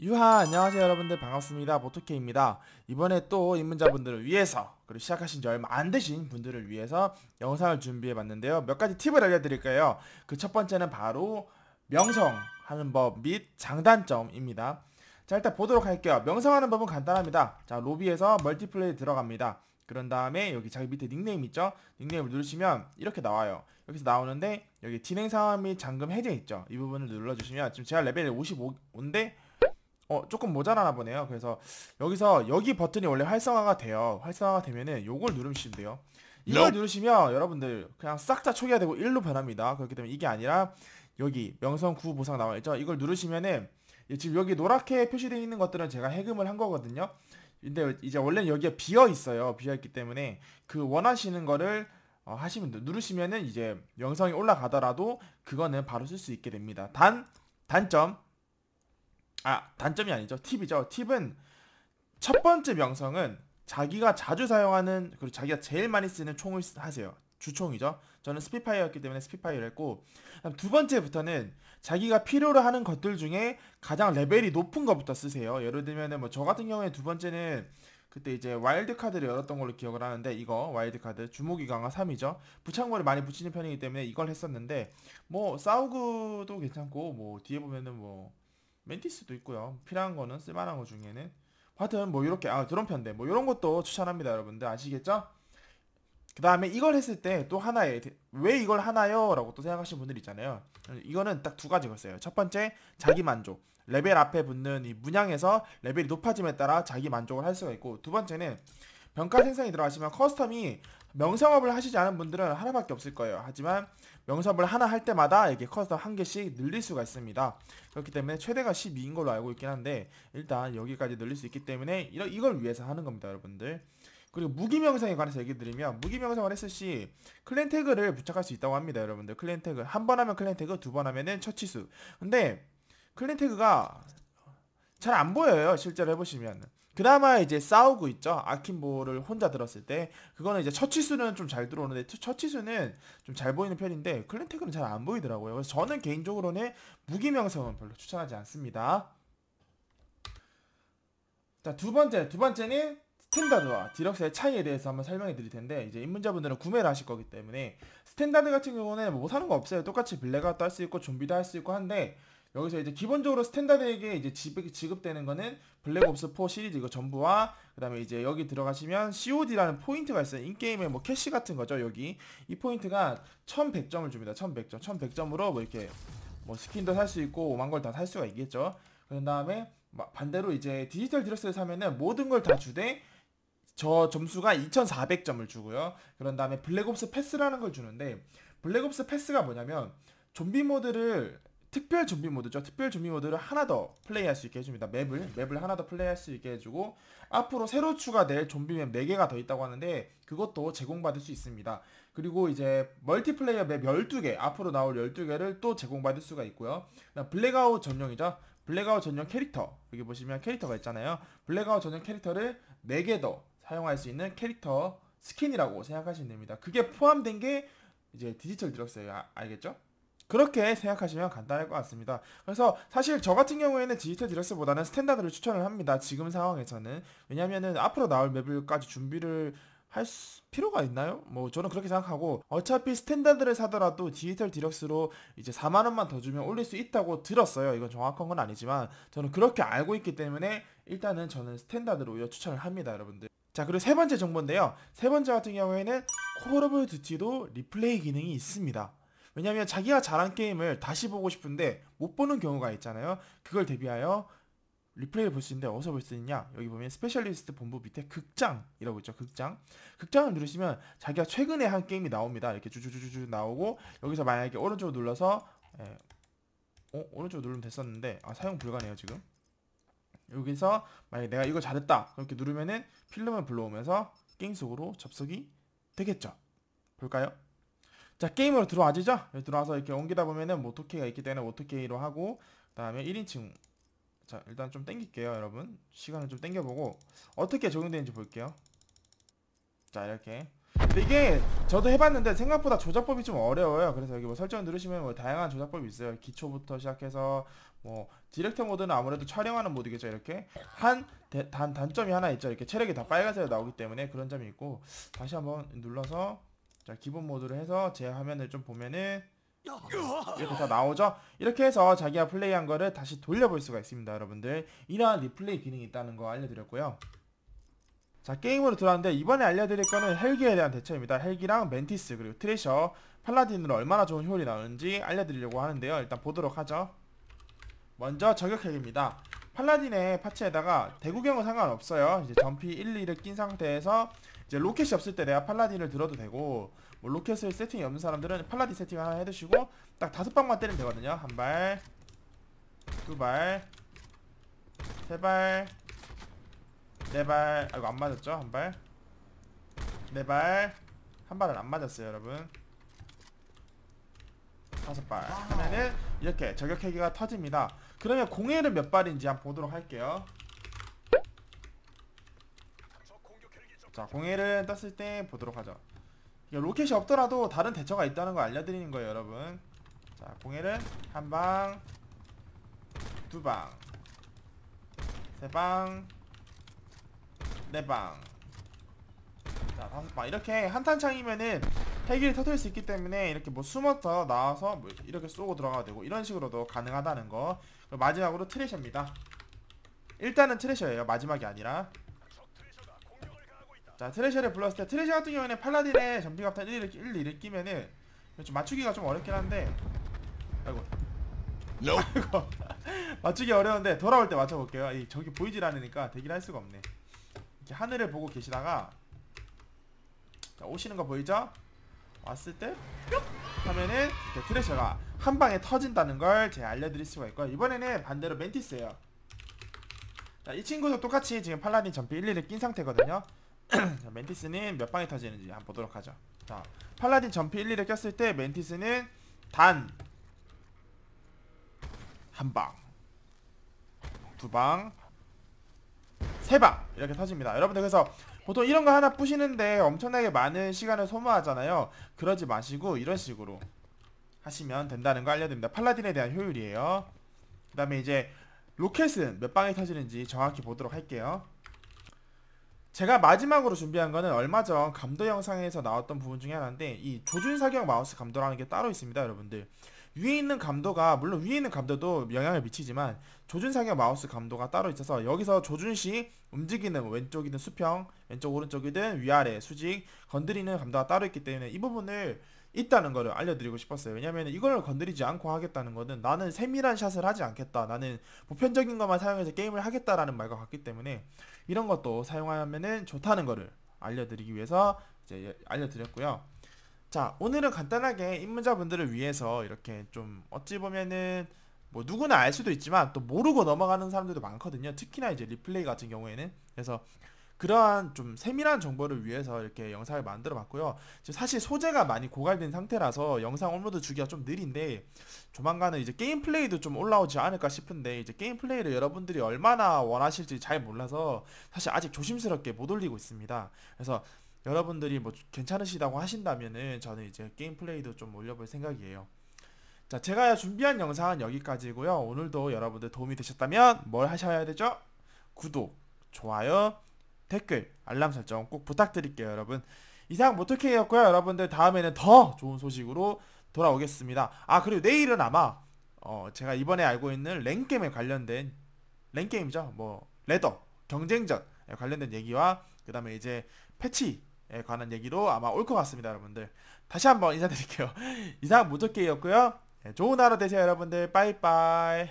유하 안녕하세요 여러분들. 반갑습니다. 모토케입니다. 이번에 또 입문자분들을 위해서 그리고 시작하신 지 얼마 안 되신 분들을 위해서 영상을 준비해 봤는데요. 몇 가지 팁을 알려드릴 거예요. 그 첫 번째는 바로 명성하는 법 및 장단점입니다. 자 일단 보도록 할게요. 명성하는 법은 간단합니다. 자 로비에서 멀티플레이 들어갑니다. 그런 다음에 여기 자기 밑에 닉네임 있죠? 닉네임을 누르시면 이렇게 나와요. 여기서 나오는데 여기 진행 상황 및 잠금 해제 있죠? 이 부분을 눌러주시면 지금 제가 레벨 55인데 어 조금 모자라나 보네요. 그래서 여기서 여기 버튼이 원래 활성화가 돼요. 활성화가 되면은 요걸 누르시면 돼요. 이걸 Nope. 누르시면 여러분들 그냥 싹 다 초기화 되고 1로 변합니다. 그렇기 때문에 이게 아니라 여기 명성 구 보상 나와 있죠? 이걸 누르시면은 이 지금 여기 노랗게 표시되어 있는 것들은 제가 해금을 한 거거든요. 근데 이제 원래는 여기가 비어 있어요. 비어 있기 때문에 그 원하시는 거를 어, 하시면 돼요. 누르시면은 이제 명성이 올라가더라도 그거는 바로 쓸 수 있게 됩니다. 단 단점 아 단점이 아니죠. 팁이죠. 팁은 첫 번째 명성은 자기가 자주 사용하는 그리고 자기가 제일 많이 쓰는 총을 쓰- 하세요. 주총이죠. 저는 스피파이어였기 때문에 스피파이어를 했고 두 번째부터는 자기가 필요로 하는 것들 중에 가장 레벨이 높은 것부터 쓰세요. 예를 들면은 뭐 저 같은 경우에 두 번째는 그때 이제 와일드 카드를 열었던 걸로 기억을 하는데 이거 와일드 카드 주무기 강화 3이죠. 부착물을 많이 붙이는 편이기 때문에 이걸 했었는데 뭐 싸우그도 괜찮고 뭐 뒤에 보면은 뭐 멘티스도 있고요. 필요한 거는 쓸만한 거 중에는 하여튼 뭐 이렇게 아 드론 편대 뭐 이런 것도 추천합니다, 여러분들 아시겠죠? 그 다음에 이걸 했을 때 또 하나의 왜 이걸 하나요?라고 또 생각하시는 분들 있잖아요. 이거는 딱 두 가지가 있어요. 첫 번째 자기 만족. 레벨 앞에 붙는 이 문양에서 레벨이 높아짐에 따라 자기 만족을 할 수가 있고 두 번째는 병가 생성이 들어가시면 커스텀이 명성업을 하시지 않은 분들은 하나밖에 없을 거예요. 하지만 명성업을 하나 할 때마다 이렇게 커스텀 한 개씩 늘릴 수가 있습니다. 그렇기 때문에 최대가 12인 걸로 알고 있긴 한데 일단 여기까지 늘릴 수 있기 때문에 이걸 위해서 하는 겁니다 여러분들. 그리고 무기 명성에 관해서 얘기 드리면 무기 명성을 했을 시 클랜 태그를 부착할 수 있다고 합니다 여러분들. 클랜 태그. 한 번 하면 클랜 태그 두 번 하면은 처치수. 근데 클랜 태그가 잘 안 보여요 실제로 해보시면 그나마 이제 싸우고 있죠 아킨보를 혼자 들었을 때 그거는 이제 처치수는 좀 잘 들어오는데 처- 처치수는 좀 잘 보이는 편인데 태그는 잘 안 보이더라고요 그래서 저는 개인적으로는 무기 명성은 별로 추천하지 않습니다. 자, 두 번째, 두 번째는 스탠다드와 디럭스의 차이에 대해서 한번 설명해 드릴 텐데, 이제 입문자분들은 구매를 하실 거기 때문에, 스탠다드 같은 경우는 뭐 못하는 거 없어요. 똑같이 블랙아웃도 할 수 있고, 좀비도 할 수 있고 한데, 여기서 이제 기본적으로 스탠다드에게 이제 지급, 지급되는 거는 블랙옵스 4 시리즈 이거 전부와, 그 다음에 이제 여기 들어가시면 COD라는 포인트가 있어요. 인게임의 뭐 캐시 같은 거죠, 여기. 이 포인트가 1100점을 줍니다. 1100점. 1100점으로 뭐 이렇게 뭐 스킨도 살 수 있고 오만 걸 다 살 수가 있겠죠. 그런 다음에 마- 반대로 이제 디지털 디럭스를 사면은 모든 걸 다 주되 저 점수가 2,400점을 주고요. 그런 다음에 블랙옵스 패스라는 걸 주는데 블랙옵스 패스가 뭐냐면 좀비 모드를 특별 좀비 모드죠. 특별 좀비 모드를 하나 더 플레이할 수 있게 해줍니다. 맵을 맵을 하나 더 플레이할 수 있게 해주고 앞으로 새로 추가될 좀비 맵 4개가 더 있다고 하는데 그것도 제공받을 수 있습니다. 그리고 이제 멀티플레이어 맵 12개 앞으로 나올 12개를 또 제공받을 수가 있고요. 블랙아웃 전용이죠. 블랙아웃 전용 캐릭터 여기 보시면 캐릭터가 있잖아요. 블랙아웃 전용 캐릭터를 4개 더 사용할 수 있는 캐릭터 스킨이라고 생각하시면 됩니다. 그게 포함된 게 이제 디지털 디럭스예요. 아- 알겠죠? 그렇게 생각하시면 간단할 것 같습니다. 그래서 사실 저 같은 경우에는 디지털 디럭스보다는 스탠다드를 추천을 합니다. 지금 상황에서는 왜냐면은 앞으로 나올 맵을까지 준비를 할 수- 필요가 있나요? 뭐 저는 그렇게 생각하고 어차피 스탠다드를 사더라도 디지털 디럭스로 이제 4만 원만 더 주면 올릴 수 있다고 들었어요. 이건 정확한 건 아니지만 저는 그렇게 알고 있기 때문에 일단은 저는 스탠다드로 오히려 추천을 합니다, 여러분들. 자, 그리고 세 번째 정보인데요. 세 번째 같은 경우에는 콜 오브 듀티도 리플레이 기능이 있습니다. 왜냐면 자기가 잘한 게임을 다시 보고 싶은데 못 보는 경우가 있잖아요. 그걸 대비하여 리플레이를 볼 수 있는데 어디서 볼 수 있냐? 여기 보면 스페셜리스트 본부 밑에 극장이라고 있죠. 극장. 극장을 누르시면 자기가 최근에 한 게임이 나옵니다. 이렇게 주주주주주 나오고 여기서 만약에 오른쪽 눌러서 예. 어 오른쪽 누르면 됐었는데 아 사용 불가네요 지금. 여기서 만약에 내가 이걸 잘했다 그렇게 누르면은 필름을 불러오면서 게임 속으로 접속이 되겠죠. 볼까요? 자 게임으로 들어와지죠? 들어와서 이렇게 옮기다 보면은 뭐 오토케이가 있기 때문에 오토케이로 하고 그 다음에 1인칭 자 일단 좀 땡길게요 여러분 시간을 좀 땡겨보고 어떻게 적용되는지 볼게요 자 이렇게 근데 이게 저도 해봤는데 생각보다 조작법이 좀 어려워요. 그래서 여기 뭐 설정 누르시면 뭐 다양한 조작법이 있어요. 기초부터 시작해서 뭐 디렉터 모드는 아무래도 촬영하는 모드겠죠. 이렇게 한 단 단점이 하나 있죠. 이렇게 체력이 다 빨간색으로 나오기 때문에 그런 점이 있고 다시 한번 눌러서 자 기본 모드로 해서 제 화면을 좀 보면은 이렇게 다 나오죠? 이렇게 해서 자기가 플레이한 거를 다시 돌려볼 수가 있습니다, 여러분들. 이러한 리플레이 기능이 있다는 거 알려드렸고요. 자, 게임으로 들어왔는데 이번에 알려드릴 거는 헬기에 대한 대처입니다. 헬기랑 멘티스 그리고 트레셔, 팔라딘으로 얼마나 좋은 효율이 나오는지 알려드리려고 하는데요. 일단 보도록 하죠. 먼저 저격 헬기입니다. 팔라딘의 파츠에다가 대구경은 상관없어요. 이제 점피 1, 2를 낀 상태에서 이제 로켓이 없을 때 내가 팔라딘을 들어도 되고 뭐 로켓을 세팅이 없는 사람들은 팔라딘 세팅 하나 해두시고 딱 다섯 방만 때리면 되거든요. 한 발, 두 발, 세 발, 네 발. 아이고 안 맞았죠? 한 발, 네 발, 한 발은 안 맞았어요, 여러분. 다섯 발 하면은 이렇게 저격 헬기가 터집니다. 그러면 공해는 몇 발인지 한번 보도록 할게요. 자, 공해를 떴을 때 보도록 하죠. 로켓이 없더라도 다른 대처가 있다는 걸 알려드리는 거예요, 여러분. 자, 공해를 한 방, 두 방, 세 방, 네 방. 자, 다섯 방. 이렇게 한탄창이면은 헬기를 터뜨릴 수 있기 때문에 이렇게 뭐 숨어서 나와서 뭐 이렇게 쏘고 들어가도 되고 이런 식으로도 가능하다는 거. 마지막으로 트레셔입니다. 일단은 트레셔예요. 마지막이 아니라. 자 트레셔를 불렀을 때 트레셔 같은 경우에는 팔라딘의 점피갑탄 1, 1, 2를 끼면은 좀 맞추기가 좀 어렵긴 한데 아이고 아이고 맞추기 어려운데 돌아올 때 맞춰볼게요 이 저기 보이질 않으니까 대기를 할 수가 없네 이렇게 하늘을 보고 계시다가 자 오시는 거 보이죠? 왔을 때 뿅! 하면은 이렇게 트레셔가 한 방에 터진다는 걸 제가 알려드릴 수가 있고 이번에는 반대로 멘티스예요 자, 이 친구도 똑같이 지금 팔라딘 점피 1, 2를 낀 상태거든요 자, 멘티스는 몇 방에 터지는지 한번 보도록 하죠. 자, 팔라딘 점피 1, 2를 꼈을 때 멘티스는 단 한 방, 두 방, 세 방 이렇게 터집니다. 여러분들 그래서 보통 이런 거 하나 부시는데 엄청나게 많은 시간을 소모하잖아요. 그러지 마시고 이런 식으로 하시면 된다는 거 알려드립니다. 팔라딘에 대한 효율이에요. 그 다음에 이제 로켓은 몇 방에 터지는지 정확히 보도록 할게요. 제가 마지막으로 준비한 거는 얼마 전 감도 영상에서 나왔던 부분 중에 하나인데 이 조준 사격 마우스 감도라는 게 따로 있습니다 여러분들 위에 있는 감도가 물론 위에 있는 감도도 영향을 미치지만 조준 사격 마우스 감도가 따로 있어서 여기서 조준 시 움직이는 왼쪽이든 수평 왼쪽 오른쪽이든 위아래 수직 건드리는 감도가 따로 있기 때문에 이 부분을 있다는 거를 알려드리고 싶었어요. 왜냐면 이걸 건드리지 않고 하겠다는 거는 나는 세밀한 샷을 하지 않겠다. 나는 보편적인 것만 사용해서 게임을 하겠다라는 말과 같기 때문에 이런 것도 사용하면은 좋다는 거를 알려드리기 위해서 이제 알려드렸고요. 자, 오늘은 간단하게 입문자분들을 위해서 이렇게 좀 어찌 보면은 뭐 누구나 알 수도 있지만 또 모르고 넘어가는 사람들도 많거든요. 특히나 이제 리플레이 같은 경우에는 그래서 그러한 좀 세밀한 정보를 위해서 이렇게 영상을 만들어 봤고요. 사실 소재가 많이 고갈된 상태라서 영상 업로드 주기가 좀 느린데 조만간은 이제 게임 플레이도 좀 올라오지 않을까 싶은데 이제 게임 플레이를 여러분들이 얼마나 원하실지 잘 몰라서 사실 아직 조심스럽게 못 올리고 있습니다. 그래서 여러분들이 뭐 괜찮으시다고 하신다면은 저는 이제 게임 플레이도 좀 올려볼 생각이에요. 자, 제가 준비한 영상은 여기까지고요. 오늘도 여러분들 도움이 되셨다면 뭘 하셔야 되죠? 구독, 좋아요, 댓글, 알람 설정 꼭 부탁드릴게요, 여러분. 이상 모토케이였고요. 여러분들 다음에는 더 좋은 소식으로 돌아오겠습니다. 아, 그리고 내일은 아마 어, 제가 이번에 알고 있는 랭게임에 관련된 랭게임이죠. 뭐 레더, 경쟁전에 관련된 얘기와 그 다음에 이제 패치에 관한 얘기로 아마 올 것 같습니다, 여러분들. 다시 한번 인사드릴게요. 이상 모토케이였고요. 네, 좋은 하루 되세요, 여러분들. 빠이빠이.